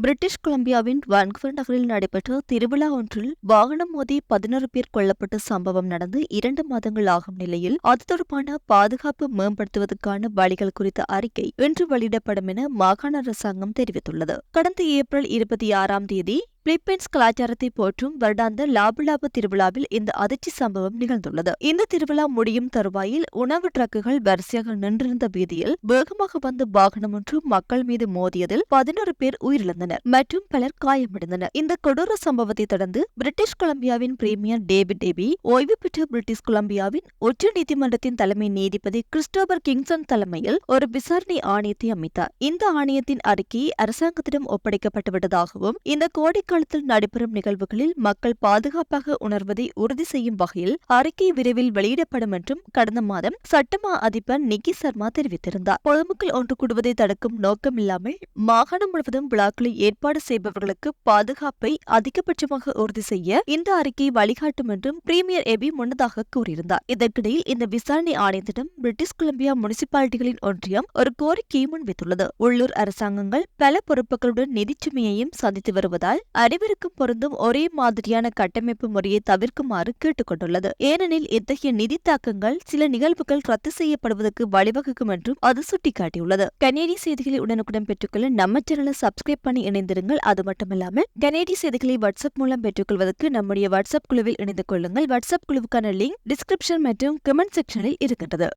British கொலம்பியாவின் வான்குவர் நகரில் நடைபெற்ற திருவிழா ஒன்றில் வாகனம் மோதி பதினோரு பேர் கொல்லப்பட்ட சம்பவம் நடந்து இரண்டு மாதங்கள் ஆகும் நிலையில் அது தொடர்பான பாதுகாப்பு மேம்படுத்துவதற்கான வழிகள் குறித்த அறிக்கை இன்று வெளியிடப்படும் என மாகாண அரசாங்கம் தெரிவித்துள்ளது. கடந்த ஏப்ரல் இருபத்தி ஆறாம் தேதி பிலிப்பைன்ஸ் கலாச்சாரத்தை போற்றும் வருடாந்த லாபலாப திருவிழாவில் இந்த அதிர்ச்சி சம்பவம் நிகழ்ந்துள்ளது. இந்த திருவிழா முடியும் தருவாயில் உணவு ட்ரக்குகள் வரிசையாக நின்றிருந்த வீதியில் வேகமாக வந்த வாகனம் ஒன்று மக்கள் மீது மோதியதில் பதினோரு பேர் உயிரிழந்தனர். மற்றும் பலர் காயமடைந்தனர். இந்த கொடூர சம்பவத்தை தொடர்ந்து பிரிட்டிஷ் கொலம்பியாவின் பிரீமியர் டேவிட் டேபி ஓய்வு பெற்ற பிரிட்டிஷ் கொலம்பியாவின் உச்ச நீதிமன்றத்தின் தலைமை நீதிபதி கிறிஸ்டோபர் கிங்சன் தலைமையில் ஒரு விசாரணை ஆணையத்தை அமைத்தார். இந்த ஆணையத்தின் அறிக்கை அரசாங்கத்திடம் ஒப்படைக்கப்பட்டுவிட்டதாகவும் இந்த கோடை காலத்தில் நடைபெறும் நிகழ்வுகளில் மக்கள் பாதுகாப்பாக உணர்வதை உறுதி செய்யும் வகையில் அறிக்கை விரைவில் வெளியிடப்படும் என்றும் கடந்த மாதம் சட்டமா அதிபர் நிக்கி சர்மா தெரிவித்திருந்தார். பொதுமக்கள் ஒன்று கூடுவதை தடுக்கும் நோக்கமில்லாமல் மாகாணம் முழுவதும் விழாக்களை ஏற்பாடு செய்பவர்களுக்கு பாதுகாப்பை அதிகபட்சமாக உறுதி செய்ய இந்த அறிக்கை வழிகாட்டும் என்றும் பிரீமியர் எபி முன்னதாக கூறியிருந்தார். இதற்கிடையில் இந்த விசாரணை ஆணையத்திடம் பிரிட்டிஷ் கொலம்பியா முனிசிபாலிட்டிகளின் ஒன்றியம் ஒரு கோரிக்கையை முன்வைத்துள்ளது. உள்ளூர் அரசாங்கங்கள் பல பொறுப்புகளுடன் நிதிச்சுமையையும் சந்தித்து வருவதால் அனைவருக்கும் பொருந்தும் ஒரே மாதிரியான கட்டமைப்பு முறையை தவிர்க்குமாறு கேட்டுக்கொண்டுள்ளது. ஏனெனில் இத்தகைய நிதி தாக்கங்கள் சில நிகழ்வுகள் ரத்து செய்யப்படுவதற்கு வழிவகுக்கும் என்றும் அது சுட்டிக்காட்டியுள்ளது. கனேடிய செய்திகளை உடனுக்குடன் பெற்றுக்கொள்ள நம்ம சேனலை சப்ஸ்கிரைப் பண்ணி இணைந்திருங்கள். அது மட்டுமல்லாமல் கனேடிய செய்திகளை வாட்ஸ்அப் மூலம் பெற்றுக்கொள்வதற்கு நம்முடைய வாட்ஸ்அப் குழுவில் இணைந்து கொள்ளுங்கள். வாட்ஸ்அப் குழுவுக்கான லிங்க் டிஸ்கிரிப்ஷன் மற்றும் கமெண்ட் செக்ஷனில் இருக்கின்றது.